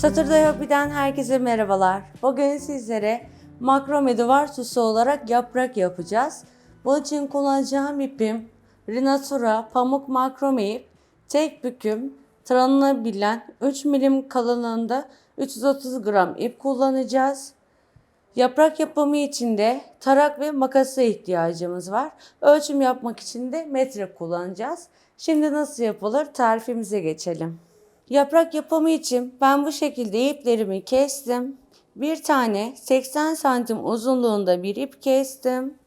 Satırday Hobi'den herkese merhabalar. Bugün sizlere makrome duvar süsü olarak yaprak yapacağız. Bunun için kullanacağım ipim Rinatura pamuk makrome ip, tek büküm, taranılabilen 3 milim kalınlığında 330 gram ip kullanacağız. Yaprak yapımı için de tarak ve makasa ihtiyacımız var. Ölçüm yapmak için de metre kullanacağız. Şimdi nasıl yapılır tarifimize geçelim. Yaprak yapımı için ben bu şekilde iplerimi kestim. Bir tane 80 santim uzunluğunda bir ip kestim.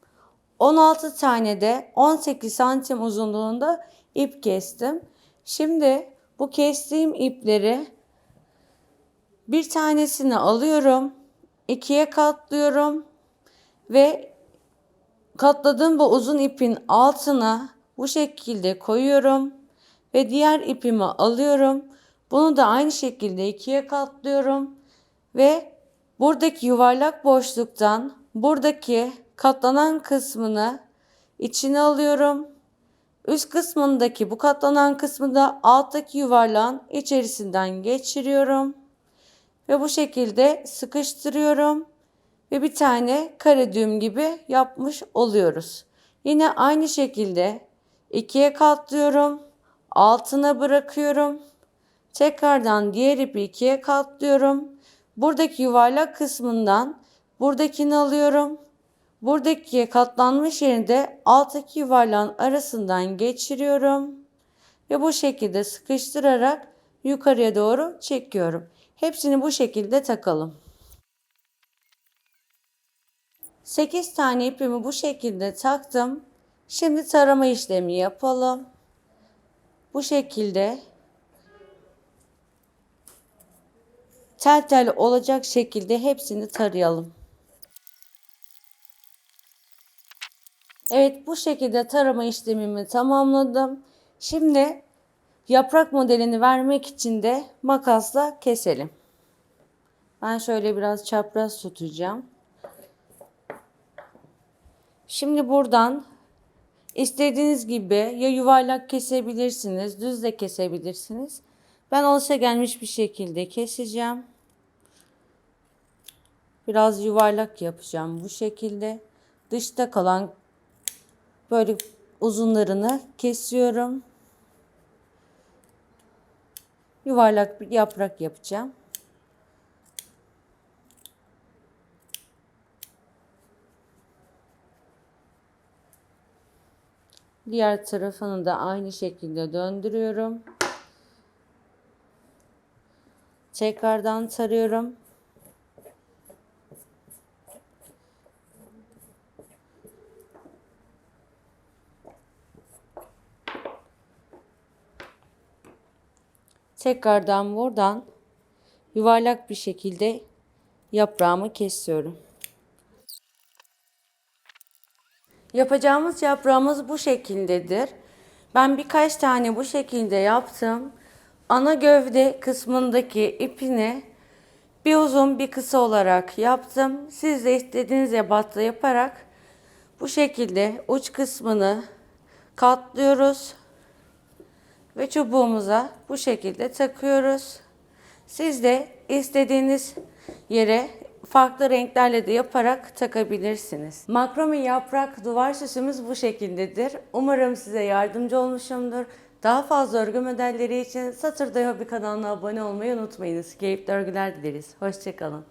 16 tane de 18 santim uzunluğunda ip kestim. Şimdi bu kestiğim ipleri bir tanesini alıyorum. ikiye katlıyorum ve katladığım bu uzun ipin altına bu şekilde koyuyorum ve diğer ipimi alıyorum. Bunu da aynı şekilde ikiye katlıyorum ve buradaki yuvarlak boşluktan buradaki katlanan kısmını içine alıyorum. Üst kısmındaki bu katlanan kısmı da alttaki yuvarlağın içerisinden geçiriyorum. Ve bu şekilde sıkıştırıyorum. Ve bir tane kare düğüm gibi yapmış oluyoruz. Yine aynı şekilde ikiye katlıyorum. Altına bırakıyorum. Tekrardan diğer ipi ikiye katlıyorum. Buradaki yuvarlak kısmından buradakini alıyorum. Buradaki katlanmış yerini de alttaki yuvarlağın arasından geçiriyorum. Ve bu şekilde sıkıştırarak yukarıya doğru çekiyorum. Hepsini bu şekilde takalım. 8 tane ipimi bu şekilde taktım. Şimdi tarama işlemi yapalım. Bu şekilde tel tel olacak şekilde hepsini tarayalım. Evet bu şekilde tarama işlemimi tamamladım. Şimdi yaprak modelini vermek için de makasla keselim. Ben şöyle biraz çapraz tutacağım. Şimdi buradan istediğiniz gibi ya yuvarlak kesebilirsiniz, düz de kesebilirsiniz. Ben olsa gelmiş bir şekilde keseceğim. Biraz yuvarlak yapacağım bu şekilde. Dışta kalan böyle uzunlarını kesiyorum. Yuvarlak bir yaprak yapacağım. Diğer tarafını da aynı şekilde döndürüyorum. Tekrardan tarıyorum. Tekrardan buradan yuvarlak bir şekilde yaprağımı kesiyorum. Yapacağımız yaprağımız bu şekildedir. Ben birkaç tane bu şekilde yaptım. Ana gövde kısmındaki ipini bir uzun bir kısa olarak yaptım. Siz de istediğiniz ebatta yaparak bu şekilde uç kısmını katlıyoruz ve çubuğumuza bu şekilde takıyoruz. Siz de istediğiniz yere farklı renklerle de yaparak takabilirsiniz. Makrome yaprak duvar süsümüz bu şekildedir. Umarım size yardımcı olmuşumdur. Daha fazla örgü modelleri için Satırday Hobi kanalına abone olmayı unutmayınız. Keyifli örgüler dileriz. Hoşçakalın.